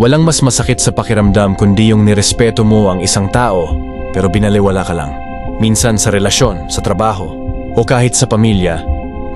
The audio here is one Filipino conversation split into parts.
Walang mas masakit sa pakiramdam kundi yung nirespeto mo ang isang tao pero binaliwala ka lang. Minsan sa relasyon, sa trabaho, o kahit sa pamilya,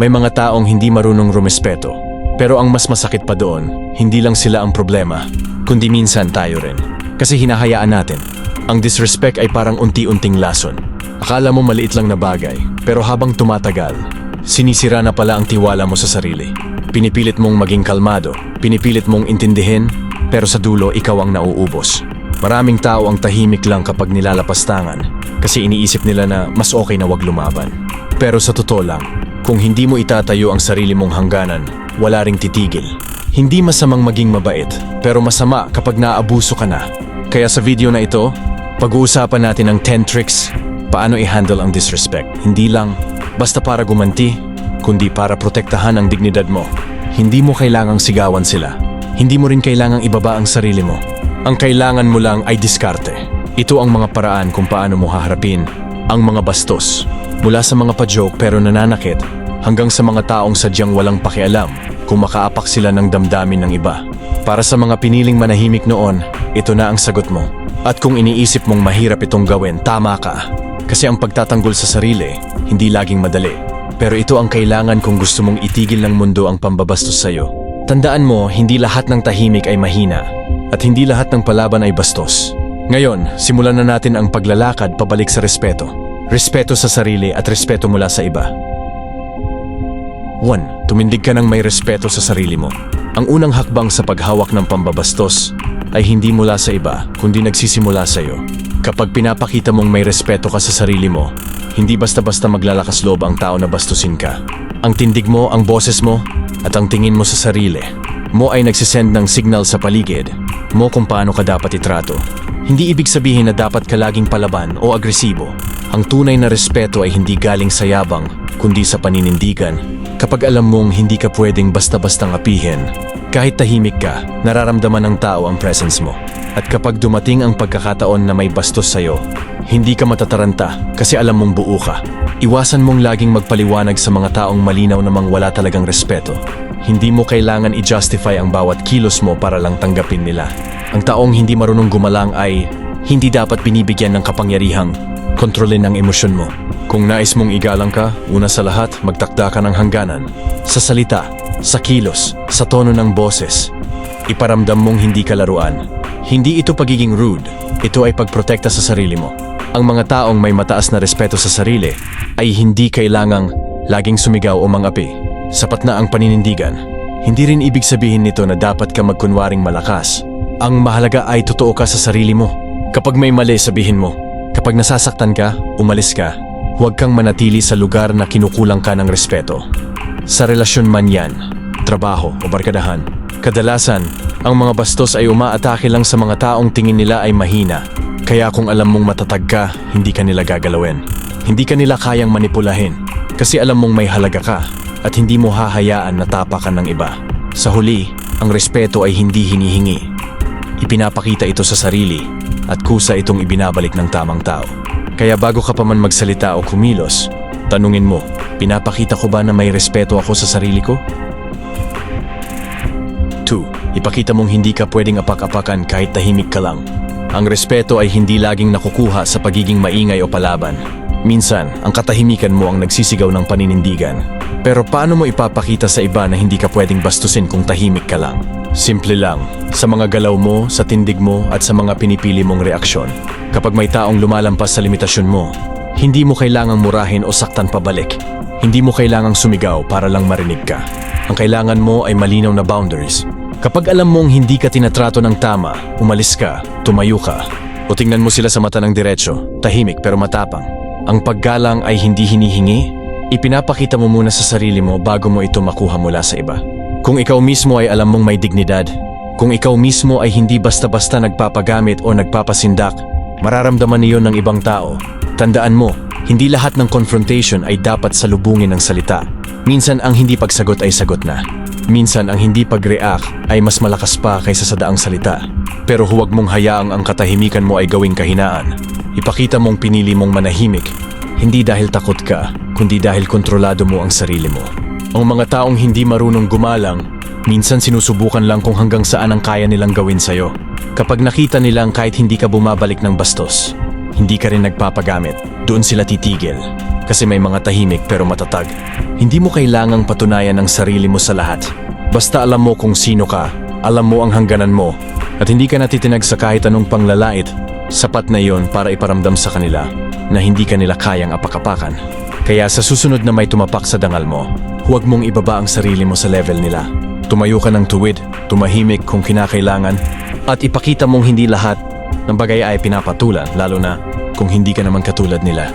may mga taong hindi marunong rumespeto. Pero ang mas masakit pa doon, hindi lang sila ang problema, kundi minsan tayo rin. Kasi hinahayaan natin. Ang disrespect ay parang unti-unting lason. Akala mo maliit lang na bagay, pero habang tumatagal, sinisira na pala ang tiwala mo sa sarili. Pinipilit mong maging kalmado, pinipilit mong intindihin, pero sa dulo ikaw ang nauubos. Maraming tao ang tahimik lang kapag nilalapastangan kasi iniisip nila na mas okay na wag lumaban. Pero sa totoo lang, kung hindi mo itatayo ang sarili mong hangganan, wala ring titigil. Hindi masamang maging mabait, pero masama kapag naaabuso ka na. Kaya sa video na ito, pag-uusapan natin ang 10 tricks paano i-handle ang disrespect. Hindi lang basta para gumanti, kundi para protektahan ang dignidad mo. Hindi mo kailangang sigawan sila. Hindi mo rin kailangang ibaba ang sarili mo. Ang kailangan mo lang ay diskarte. Ito ang mga paraan kung paano mo haharapin ang mga bastos. Mula sa mga pa-joke pero nananakit hanggang sa mga taong sadyang walang pakialam kung makaapak sila ng damdamin ng iba. Para sa mga piniling manahimik noon, ito na ang sagot mo. At kung iniisip mong mahirap itong gawin, tama ka. Kasi ang pagtatanggol sa sarili, hindi laging madali. Pero ito ang kailangan kung gusto mong itigil ng mundo ang pambabastos sa'yo. Tandaan mo, hindi lahat ng tahimik ay mahina. At hindi lahat ng palaban ay bastos. Ngayon, simulan na natin ang paglalakad pabalik sa respeto. Respeto sa sarili at respeto mula sa iba. 1. Tumindig ka ng may respeto sa sarili mo. Ang unang hakbang sa paghawak ng pambabastos ay hindi mula sa iba, kundi nagsisimula sa iyo. Kapag pinapakita mong may respeto ka sa sarili mo, hindi basta-basta maglalakas loob ang tao na bastusin ka. Ang tindig mo, ang boses mo, at ang tingin mo sa sarili mo ay nagsisend ng signal sa paligid mo kung paano ka dapat itrato. Hindi ibig sabihin na dapat ka laging palaban o agresibo. Ang tunay na respeto ay hindi galing sa yabang, kundi sa paninindigan. Kapag alam mong hindi ka pwedeng basta-bastang apihin, kahit tahimik ka, nararamdaman ng tao ang presence mo. At kapag dumating ang pagkakataon na may bastos sa'yo, hindi ka matataranta kasi alam mong buo ka. Iwasan mong laging magpaliwanag sa mga taong malinaw namang wala talagang respeto. Hindi mo kailangan i-justify ang bawat kilos mo para lang tanggapin nila. Ang taong hindi marunong gumalang ay hindi dapat binibigyan ng kapangyarihang kontrolin ang emosyon mo. Kung nais mong igalang ka, una sa lahat, magtakda ka ng hangganan. Sa salita, sa kilos, sa tono ng boses. Iparamdam mong hindi ka laruan. Hindi ito pagiging rude, ito ay pagprotekta sa sarili mo. Ang mga taong may mataas na respeto sa sarili ay hindi kailangang laging sumigaw o mangapi. Sapat na ang paninindigan. Hindi rin ibig sabihin nito na dapat ka magkunwaring malakas. Ang mahalaga ay totoo ka sa sarili mo. Kapag may mali, sabihin mo. Kapag nasasaktan ka, umalis ka. Huwag kang manatili sa lugar na kinukulang ka ng respeto. Sa relasyon man yan, trabaho o barkadahan, kadalasan, ang mga bastos ay umaatake lang sa mga taong tingin nila ay mahina. Kaya kung alam mong matatag ka, hindi ka nila gagalawin. Hindi ka nila kayang manipulahin kasi alam mong may halaga ka at hindi mo hahayaan na tapakan ng iba. Sa huli, ang respeto ay hindi hinihingi. Ipinapakita ito sa sarili at kusa itong ibinabalik ng tamang tao. Kaya bago ka pa man magsalita o kumilos, tanungin mo, pinapakita ko ba na may respeto ako sa sarili ko? 2. Ipakita mong hindi ka pwedeng apak-apakan kahit tahimik ka lang. Ang respeto ay hindi laging nakukuha sa pagiging maingay o palaban. Minsan, ang katahimikan mo ang nagsisigaw ng paninindigan. Pero paano mo ipapakita sa iba na hindi ka pwedeng bastusin kung tahimik ka lang? Simple lang, sa mga galaw mo, sa tindig mo at sa mga pinipili mong reaksyon. Kapag may taong lumalampas sa limitasyon mo, hindi mo kailangang murahin o saktan pabalik. Hindi mo kailangang sumigaw para lang marinig ka. Ang kailangan mo ay malinaw na boundaries. Kapag alam mong hindi ka tinatrato ng tama, umalis ka, tumayo ka, o tingnan mo sila sa mata ng diretsyo, tahimik pero matapang. Ang paggalang ay hindi hinihingi, ipinapakita mo muna sa sarili mo bago mo ito makuha mula sa iba. Kung ikaw mismo ay alam mong may dignidad, kung ikaw mismo ay hindi basta-basta nagpapagamit o nagpapasindak, mararamdaman niyon ng ibang tao. Tandaan mo, hindi lahat ng confrontation ay dapat salubungin ng salita. Minsan ang hindi pagsagot ay sagot na. Minsan ang hindi pag-react ay mas malakas pa kaysa sa daang salita. Pero huwag mong hayaang ang katahimikan mo ay gawing kahinaan. Ipakita mong pinili mong manahimik, hindi dahil takot ka, kundi dahil kontrolado mo ang sarili mo. Ang mga taong hindi marunong gumalang Minsan sinusubukan lang kung hanggang saan ang kaya nilang gawin sa'yo. Kapag nakita nilang kahit hindi ka bumabalik ng bastos, hindi ka rin nagpapagamit, doon sila titigil. Kasi may mga tahimik pero matatag. Hindi mo kailangang patunayan ang sarili mo sa lahat. Basta alam mo kung sino ka, alam mo ang hangganan mo, at hindi ka natitinag sa kahit anong panglalait, sapat na yon para iparamdam sa kanila na hindi ka nila kayang apakapakan. Kaya sa susunod na may tumapak sa dangal mo, huwag mong ibaba ang sarili mo sa level nila. Tumayo ka ng tuwid, tumahimik kung kinakailangan, at ipakita mong hindi lahat ng bagay ay pinapatulan, lalo na kung hindi ka naman katulad nila.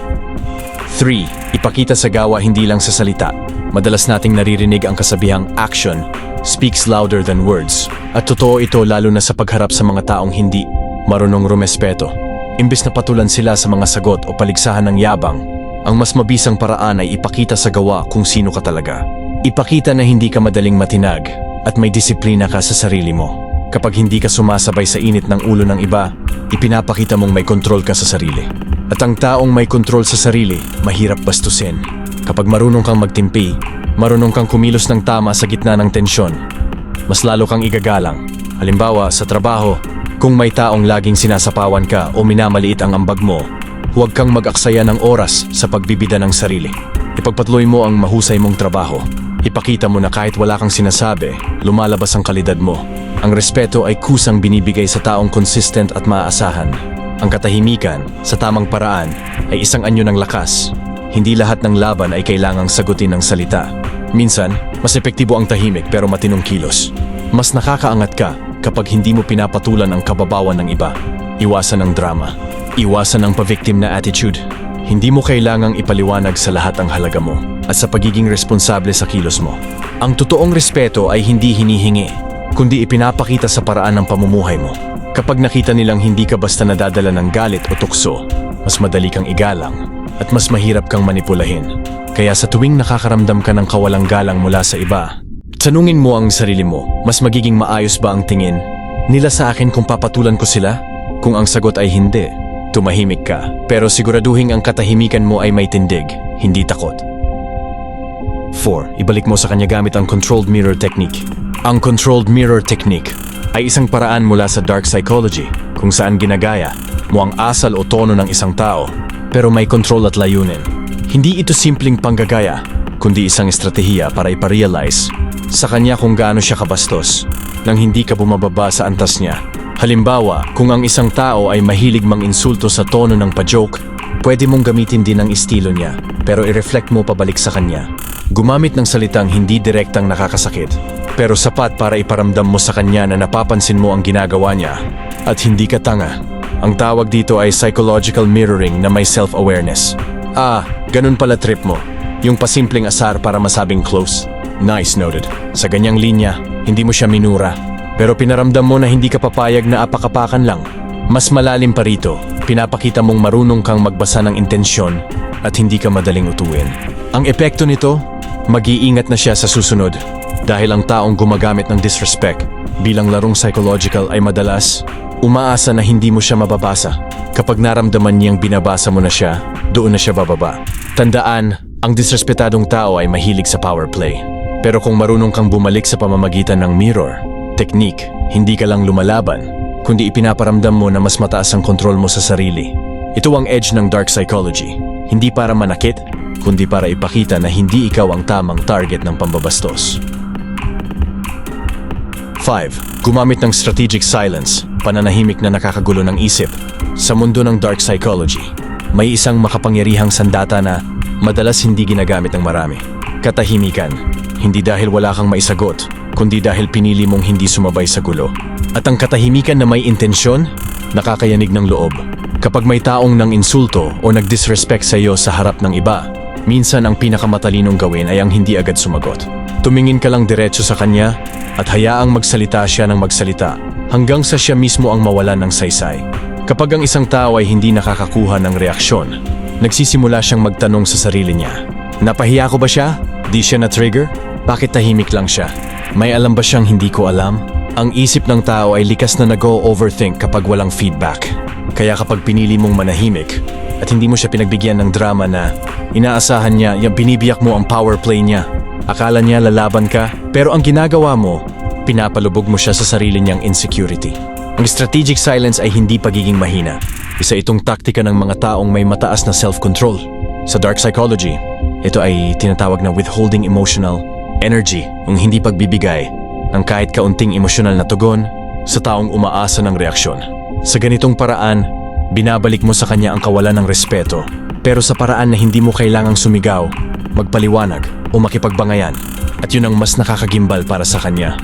3. Ipakita sa gawa hindi lang sa salita. Madalas nating naririnig ang kasabihang action speaks louder than words. At totoo ito lalo na sa pagharap sa mga taong hindi marunong rumespeto. Imbes na patulan sila sa mga sagot o paligsahan ng yabang, ang mas mabisang paraan ay ipakita sa gawa kung sino ka talaga. Ipakita na hindi ka madaling matinag at may disiplina ka sa sarili mo. Kapag hindi ka sumasabay sa init ng ulo ng iba, ipinapakita mong may kontrol ka sa sarili. At ang taong may kontrol sa sarili, mahirap bastusin. Kapag marunong kang magtimpi, marunong kang kumilos ng tama sa gitna ng tensyon, mas lalo kang igagalang. Halimbawa, sa trabaho, kung may taong laging sinasapawan ka o minamaliit ang ambag mo, huwag kang mag-aksaya ng oras sa pagbibida ng sarili. Ipagpatuloy mo ang mahusay mong trabaho. Ipakita mo na kahit wala kang sinasabi, lumalabas ang kalidad mo. Ang respeto ay kusang binibigay sa taong consistent at maaasahan. Ang katahimikan, sa tamang paraan, ay isang anyo ng lakas. Hindi lahat ng laban ay kailangang sagutin ng salita. Minsan, mas epektibo ang tahimik pero matinong kilos. Mas nakakaangat ka kapag hindi mo pinapatulan ang kababawan ng iba. Iwasan ang drama. Iwasan ang pa-victim na attitude. Hindi mo kailangang ipaliwanag sa lahat ang halaga mo at sa pagiging responsable sa kilos mo. Ang totoong respeto ay hindi hinihingi, kundi ipinapakita sa paraan ng pamumuhay mo. Kapag nakita nilang hindi ka basta nadadala ng galit o tukso, mas madali kang igalang at mas mahirap kang manipulahin. Kaya sa tuwing nakakaramdam ka ng kawalang galang mula sa iba, tanungin mo ang sarili mo, mas magiging maayos ba ang tingin nila sa akin kung papatulan ko sila? Kung ang sagot ay hindi, tumahimik ka. Pero siguraduhin ang katahimikan mo ay may tindig, hindi takot. 4. Ibalik mo sa kanya gamit ang controlled mirror technique. Ang controlled mirror technique ay isang paraan mula sa dark psychology kung saan ginagaya mo ang asal o tono ng isang tao pero may control at layunin. Hindi ito simpleng panggagaya kundi isang estratehiya para iparealize sa kanya kung gaano siya kabastos nang hindi ka bumababa sa antas niya. Halimbawa, kung ang isang tao ay mahilig mang insulto sa tono ng pa-joke, pwede mong gamitin din ang estilo niya pero i-reflect mo pabalik sa kanya. Gumamit ng salitang hindi direktang nakakasakit pero sapat para iparamdam mo sa kanya na napapansin mo ang ginagawa niya at hindi ka tanga. Ang tawag dito ay psychological mirroring na may self-awareness. Ah, ganun pala trip mo. Yung pasimpleng asar para masabing close. Nice noted. Sa ganyang linya, hindi mo siya minura. Pero pinaramdam mo na hindi ka papayag na apakapakan lang. Mas malalim pa rito, pinapakita mong marunong kang magbasa ng intensyon at hindi ka madaling utuwin. Ang epekto nito, mag-iingat na siya sa susunod dahil ang taong gumagamit ng disrespect bilang larong psychological ay madalas umaasa na hindi mo siya mababasa. Kapag naramdaman niyang binabasa mo na siya, doon na siya bababa. Tandaan, ang disrespetadong tao ay mahilig sa power play. Pero kung marunong kang bumalik sa pamamagitan ng mirror, technique, hindi ka lang lumalaban, kundi ipinaparamdam mo na mas mataas ang kontrol mo sa sarili. Ito ang edge ng dark psychology. Hindi para manakit, kundi para ipakita na hindi ikaw ang tamang target ng pambabastos. 5. Gumamit ng strategic silence, pananahimik na nakakagulo ng isip. Sa mundo ng dark psychology, may isang makapangyarihang sandata na madalas hindi ginagamit ng marami. Katahimikan, hindi dahil wala kang maisagot, kundi dahil pinili mong hindi sumabay sa gulo. At ang katahimikan na may intensyon, nakakayanig ng loob. Kapag may taong nang insulto o nag-disrespect sa iyo sa harap ng iba, minsan ang pinakamatalinong gawin ay ang hindi agad sumagot. Tumingin ka lang diretso sa kanya at hayaang magsalita siya ng magsalita hanggang sa siya mismo ang mawalan ng saysay. Kapag ang isang tao ay hindi nakakakuha ng reaksyon, nagsisimula siyang magtanong sa sarili niya. Napahiya ko ba siya? Di siya na-trigger? Bakit tahimik lang siya? May alam ba siyang hindi ko alam? Ang isip ng tao ay likas na nag-overthink kapag walang feedback. Kaya kapag pinili mong manahimik at hindi mo siya pinagbigyan ng drama na inaasahan niya, yung binibiyak mo ang power play niya. Akala niya lalaban ka, pero ang ginagawa mo, pinapalubog mo siya sa sarili niyang insecurity. Ang strategic silence ay hindi pagiging mahina. Isa itong taktika ng mga taong may mataas na self-control. Sa dark psychology, ito ay tinatawag na withholding emotional energy, ang hindi pagbibigay ng kahit kaunting emosyonal na tugon sa taong umaasa ng reaksyon. Sa ganitong paraan, binabalik mo sa kanya ang kawalan ng respeto, pero sa paraan na hindi mo kailangang sumigaw, magpaliwanag o makipagbangayan, at yun ang mas nakakagimbal para sa kanya.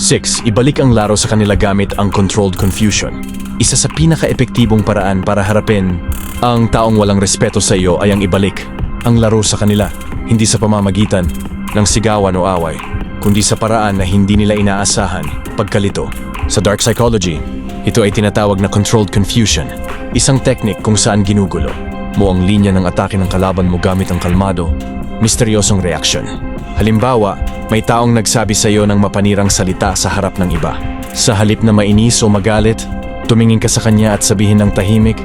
6. Ibalik ang laro sa kanila gamit ang controlled confusion. Isa sa pinaka-epektibong paraan para harapin ang taong walang respeto sa iyo ay ang ibalik ang laro sa kanila, hindi sa pamamagitan ng sigawan o away, kundi sa paraan na hindi nila inaasahan, pagkalito. Sa dark psychology, ito ay tinatawag na controlled confusion, isang teknik kung saan ginugulo mo ang linya ng atake ng kalaban mo gamit ang kalmado, misteryosong reaction. Halimbawa, may taong nagsabi sa iyo ng mapanirang salita sa harap ng iba. Sa halip na mainis o magalit, tumingin ka sa kanya at sabihin ng tahimik,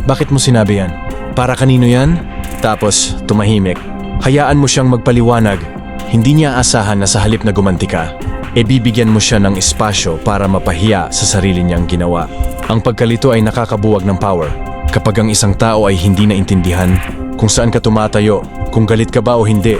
Bakit mo sinabi yan? Para kanino yan? Tapos, tumahimik. Hayaan mo siyang magpaliwanag. Hindi niya asahan na sa halip na gumanti ka, e bibigyan mo siya ng espasyo para mapahiya sa sarili niyang ginawa. Ang pagkalito ay nakakabuwag ng power. Kapag ang isang tao ay hindi naintindihan kung saan ka tumatayo, kung galit ka ba o hindi,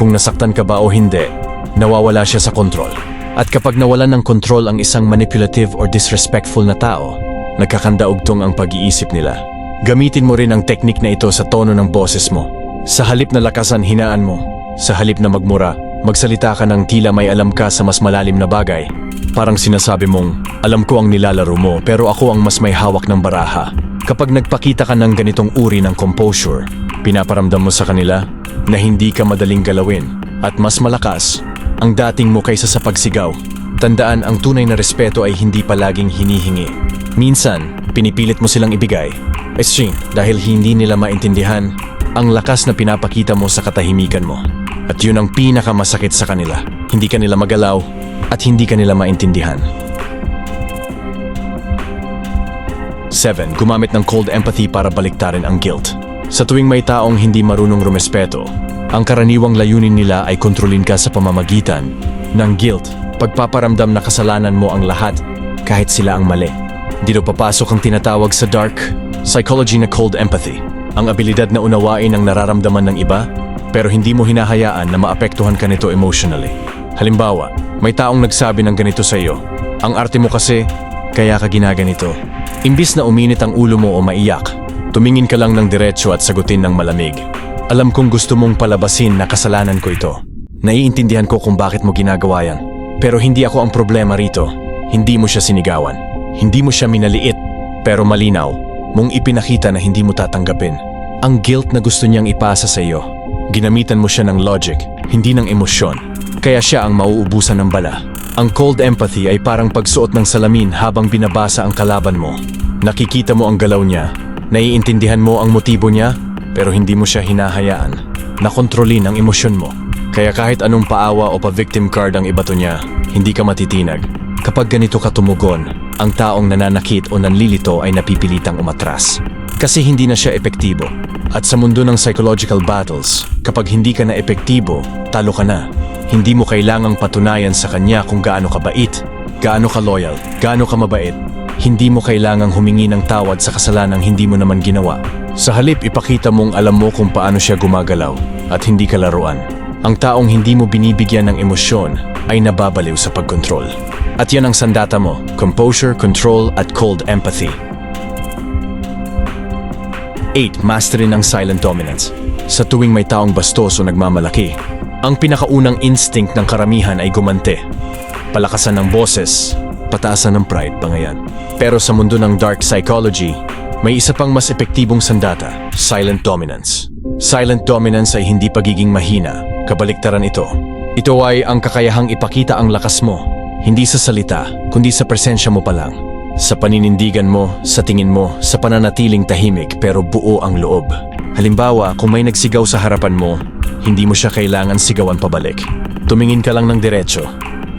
kung nasaktan ka ba o hindi, nawawala siya sa kontrol. At kapag nawalan ng kontrol ang isang manipulative or disrespectful na tao, nagkakandaugtong ang pag-iisip nila. Gamitin mo rin ang teknik na ito sa tono ng boses mo. Sa halip na lakasan, hinaan mo. Sa halip na magmura, magsalita ka ng tila may alam ka sa mas malalim na bagay. Parang sinasabi mong, alam ko ang nilalaro mo pero ako ang mas may hawak ng baraha. Kapag nagpakita ka ng ganitong uri ng composure, pinaparamdam mo sa kanila na hindi ka madaling galawin at mas malakas ang dating mo kaysa sa pagsigaw. Tandaan ang tunay na respeto ay hindi palaging hinihingi. Minsan, pinipilit mo silang ibigay. Estring, dahil hindi nila maintindihan ang lakas na pinapakita mo sa katahimikan mo. At yun ang pinakamasakit sa kanila. Hindi ka nila magalaw at hindi ka nila maintindihan. 7. Gumamit ng cold empathy para baliktarin ang guilt. Sa tuwing may taong hindi marunong rumespeto, ang karaniwang layunin nila ay kontrolin ka sa pamamagitan ng guilt, pagpaparamdam na kasalanan mo ang lahat kahit sila ang mali. Dito papasok ang tinatawag sa dark psychology na cold empathy, ang abilidad na unawain ang nararamdaman ng iba pero hindi mo hinahayaan na maapektuhan ka nito emotionally. Halimbawa, may taong nagsabi ng ganito sa iyo, ang arte mo kasi, kaya ka ginaganito. Imbis na uminit ang ulo mo o maiyak, tumingin ka lang ng diretsyo at sagutin ng malamig. Alam kong gusto mong palabasin na kasalanan ko ito. Naiintindihan ko kung bakit mo ginagawa yan. Pero hindi ako ang problema rito. Hindi mo siya sinigawan. Hindi mo siya minaliit. Pero malinaw, mong ipinakita na hindi mo tatanggapin. Ang guilt na gusto niyang ipasa sa iyo. Ginamitan mo siya ng logic, hindi ng emosyon. Kaya siya ang mauubusan ng bala. Ang cold empathy ay parang pagsuot ng salamin habang binabasa ang kalaban mo. Nakikita mo ang galaw niya, naiintindihan mo ang motibo niya, pero hindi mo siya hinahayaan. Nakontrolin ang emosyon mo. Kaya kahit anong paawa o pa-victim card ang ibato niya, hindi ka matitinag. Kapag ganito ka tumugon, ang taong nananakit o nanlilito ay napipilitang umatras. Kasi hindi na siya epektibo. At sa mundo ng psychological battles, kapag hindi ka na epektibo, talo ka na. Hindi mo kailangang patunayan sa kanya kung gaano ka bait, gaano ka loyal, gaano ka mabait. Hindi mo kailangang humingi ng tawad sa kasalanang hindi mo naman ginawa. Sa halip, ipakita mong alam mo kung paano siya gumagalaw at hindi ka laruan. Ang taong hindi mo binibigyan ng emosyon ay nababaliw sa pagkontrol. At yan ang sandata mo, composure, control at cold empathy. 8. Mastery ng silent dominance. Sa tuwing may taong bastos o nagmamalaki, ang pinakaunang instinct ng karamihan ay gumante. Palakasan ng boses, pataasan ng pride, bangayan. Pero sa mundo ng dark psychology, may isa pang mas epektibong sandata, silent dominance. Silent dominance ay hindi pagiging mahina, kabaliktaran ito. Ito ay ang kakayahang ipakita ang lakas mo, hindi sa salita, kundi sa presensya mo pa lang. Sa paninindigan mo, sa tingin mo, sa pananatiling tahimik pero buo ang loob. Halimbawa, kung may nagsigaw sa harapan mo, hindi mo siya kailangan sigawan pabalik. Tumingin ka lang ng diretsyo.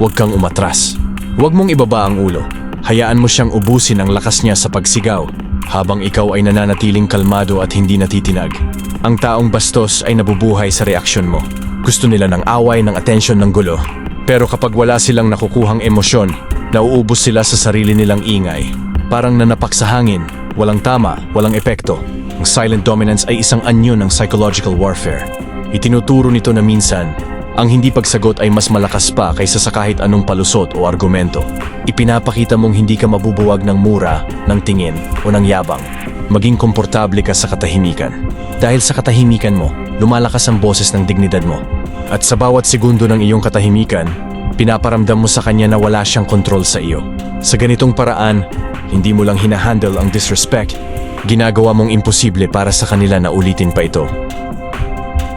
Huwag kang umatras. Huwag mong ibaba ang ulo. Hayaan mo siyang ubusin ang lakas niya sa pagsigaw habang ikaw ay nananatiling kalmado at hindi natitinag. Ang taong bastos ay nabubuhay sa reaksyon mo. Gusto nila ng away, ng atensyon, ng gulo. Pero kapag wala silang nakukuhang emosyon, nauubos sila sa sarili nilang ingay. Parang nanapak sa hangin, walang tama, walang epekto. Ang silent dominance ay isang anyo ng psychological warfare. Itinuturo nito na minsan, ang hindi pagsagot ay mas malakas pa kaysa sa kahit anong palusot o argumento. Ipinapakita mong hindi ka mabubuwag ng mura, ng tingin, o ng yabang. Maging komportable ka sa katahimikan. Dahil sa katahimikan mo, lumalakas ang boses ng dignidad mo. At sa bawat segundo ng iyong katahimikan, pinaparamdam mo sa kanya na wala siyang kontrol sa iyo. Sa ganitong paraan, hindi mo lang hinahandle ang disrespect, ginagawa mong imposible para sa kanila na ulitin pa ito.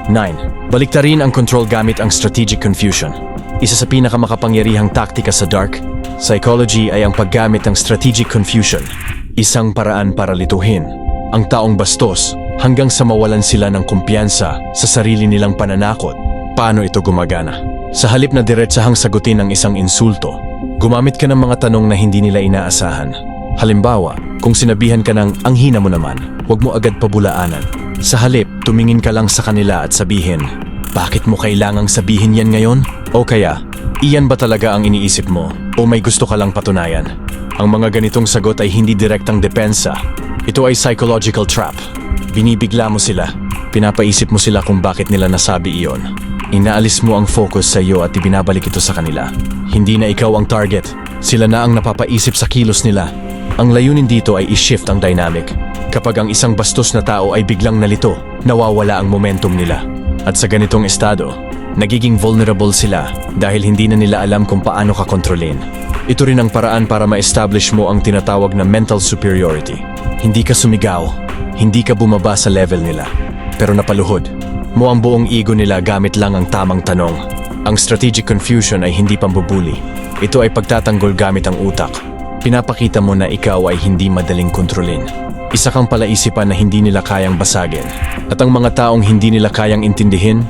9. Baliktarin ang control gamit ang strategic confusion. Isa sa pinakamakapangyarihang taktika sa dark, psychology ay ang paggamit ng strategic confusion. Isang paraan para lituhin ang taong bastos hanggang sa mawalan sila ng kumpiyansa sa sarili nilang pananakot. Paano ito gumagana? Sa halip na diretsahang sagutin ang isang insulto, gumamit ka ng mga tanong na hindi nila inaasahan. Halimbawa, kung sinabihan ka ng ang hina mo naman, huwag mo agad pabulaanan. Sa halip, tumingin ka lang sa kanila at sabihin, bakit mo kailangang sabihin yan ngayon? O kaya, iyan ba talaga ang iniisip mo? O may gusto ka lang patunayan? Ang mga ganitong sagot ay hindi direktang depensa. Ito ay psychological trap. Binibigla mo sila. Pinapaisip mo sila kung bakit nila nasabi iyon. Inaalis mo ang focus sa iyo at ibinabalik ito sa kanila. Hindi na ikaw ang target. Sila na ang napapaisip sa kilos nila. Ang layunin dito ay i-shift ang dynamic. Kapag ang isang bastos na tao ay biglang nalito, nawawala ang momentum nila. At sa ganitong estado, nagiging vulnerable sila dahil hindi na nila alam kung paano ka kontrolin. Ito rin ang paraan para ma-establish mo ang tinatawag na mental superiority. Hindi ka sumigaw, hindi ka bumaba sa level nila, pero napaluhod mo ang buong ego nila gamit lang ang tamang tanong. Ang strategic confusion ay hindi pambubuli. Ito ay pagtatanggol gamit ang utak. Pinapakita mo na ikaw ay hindi madaling kontrolin. Isa kang palaisipan na hindi nila kayang basagin. At ang mga taong hindi nila kayang intindihin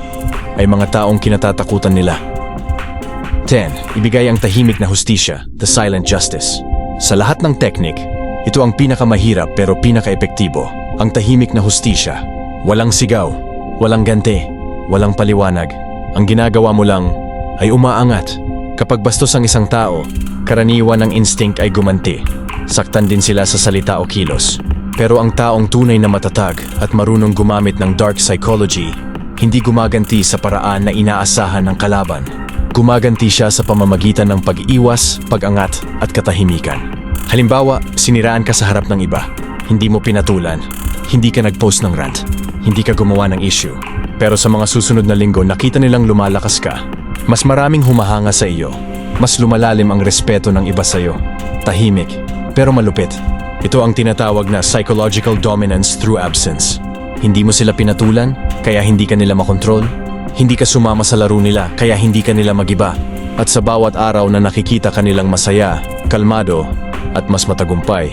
ay mga taong kinatatakutan nila. 10. Ibigay ang tahimik na hustisya, the silent justice. Sa lahat ng teknik, ito ang pinakamahirap pero pinakaepektibo, ang tahimik na hustisya. Walang sigaw, walang ganti, walang paliwanag. Ang ginagawa mo lang ay umaangat. Kapag bastos ang isang tao, karaniwan ng instinct ay gumanti. Saktan din sila sa salita o kilos. Pero ang taong tunay na matatag at marunong gumamit ng dark psychology, hindi gumaganti sa paraan na inaasahan ng kalaban. Gumaganti siya sa pamamagitan ng pag-iwas, pag-angat at katahimikan. Halimbawa, siniraan ka sa harap ng iba. Hindi mo pinatulan. Hindi ka nag-post ng rant. Hindi ka gumawa ng issue. Pero sa mga susunod na linggo, nakita nilang lumalakas ka. Mas maraming humahanga sa iyo. Mas lumalalim ang respeto ng iba sa iyo. Tahimik, pero malupit. Ito ang tinatawag na psychological dominance through absence. Hindi mo sila pinatulan, kaya hindi ka nila makontrol. Hindi ka sumama sa laro nila, kaya hindi ka nila magiba. At sa bawat araw na nakikita ka nilang masaya, kalmado, at mas matagumpay,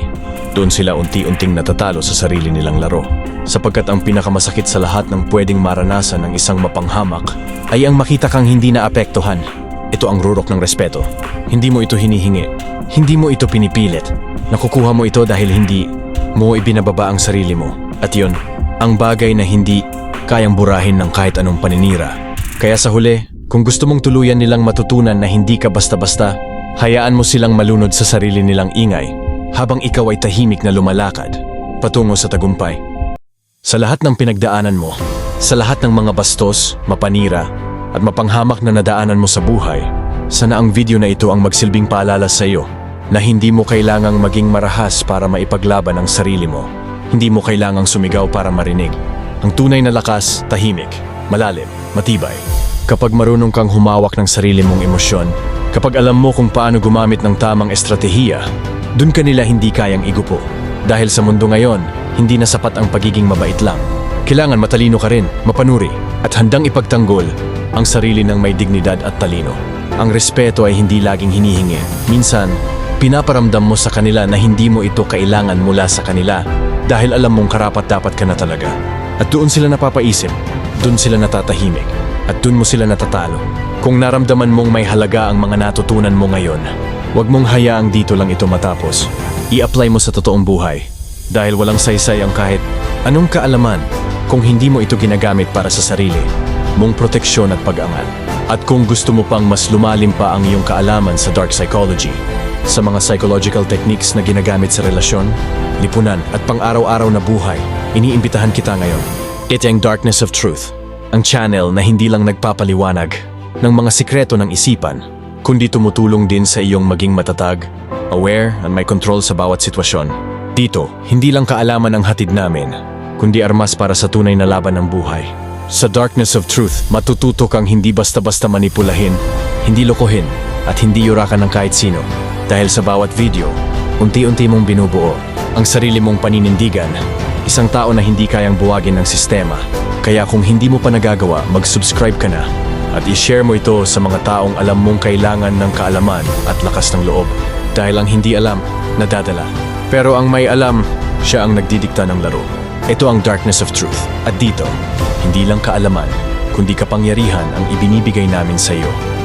doon sila unti-unting natatalo sa sarili nilang laro. Sapagkat ang pinakamasakit sa lahat ng pwedeng maranasan ng isang mapanghamak ay ang makita kang hindi naapektuhan. Ito ang rurok ng respeto. Hindi mo ito hinihingi. Hindi mo ito pinipilit. Nakukuha mo ito dahil hindi mo ibinababa ang sarili mo. At yun, ang bagay na hindi kayang burahin ng kahit anong paninira. Kaya sa huli, kung gusto mong tuluyan nilang matutunan na hindi ka basta-basta, hayaan mo silang malunod sa sarili nilang ingay habang ikaw ay tahimik na lumalakad patungo sa tagumpay. Sa lahat ng pinagdaanan mo, sa lahat ng mga bastos, mapanira, at mapanghamak na nadaanan mo sa buhay, sana ang video na ito ang magsilbing paalala sa iyo na hindi mo kailangang maging marahas para maipaglaban ang sarili mo. Hindi mo kailangang sumigaw para marinig. Ang tunay na lakas, tahimik, malalim, matibay. Kapag marunong kang humawak ng sarili mong emosyon, kapag alam mo kung paano gumamit ng tamang estratehiya, dun ka nila hindi kayang igupo. Dahil sa mundo ngayon, hindi na sapat ang pagiging mabait lang. Kailangan matalino ka rin, mapanuri, at handang ipagtanggol ang sarili ng may dignidad at talino. Ang respeto ay hindi laging hinihingi. Minsan, pinaparamdam mo sa kanila na hindi mo ito kailangan mula sa kanila dahil alam mong karapat dapat ka na talaga. At doon sila napapaisip, doon sila natatahimik, at doon mo sila natatalo. Kung naramdaman mong may halaga ang mga natutunan mo ngayon, huwag mong hayaang dito lang ito matapos. I-apply mo sa totoong buhay. Dahil walang saysay ang kahit anong kaalaman kung hindi mo ito ginagamit para sa sarili, mong proteksyon at pag-angat. At kung gusto mo pang mas lumalim pa ang iyong kaalaman sa dark psychology, sa mga psychological techniques na ginagamit sa relasyon, lipunan at pang-araw-araw na buhay, iniimbitahan kita ngayon. Ito ang Darkness of Truth, ang channel na hindi lang nagpapaliwanag ng mga sikreto ng isipan, kundi tumutulong din sa iyong maging matatag, aware at may control sa bawat sitwasyon. Dito, hindi lang kaalaman ang hatid namin, kundi armas para sa tunay na laban ng buhay. Sa Darkness of Truth, matututo kang hindi basta-basta manipulahin, hindi lokohin, at hindi yurakan ng kahit sino. Dahil sa bawat video, unti-unti mong binubuo ang sarili mong paninindigan, isang tao na hindi kayang buwagin ng sistema. Kaya kung hindi mo pa nagagawa, mag-subscribe ka na at i-share mo ito sa mga taong alam mong kailangan ng kaalaman at lakas ng loob. Dahil ang hindi alam, nadadala. Pero ang may alam, siya ang nagdidikta ng laro. Ito ang Darkness of Truth. At dito, hindi lang kaalaman, kundi kapangyarihan ang ibinibigay namin sa iyo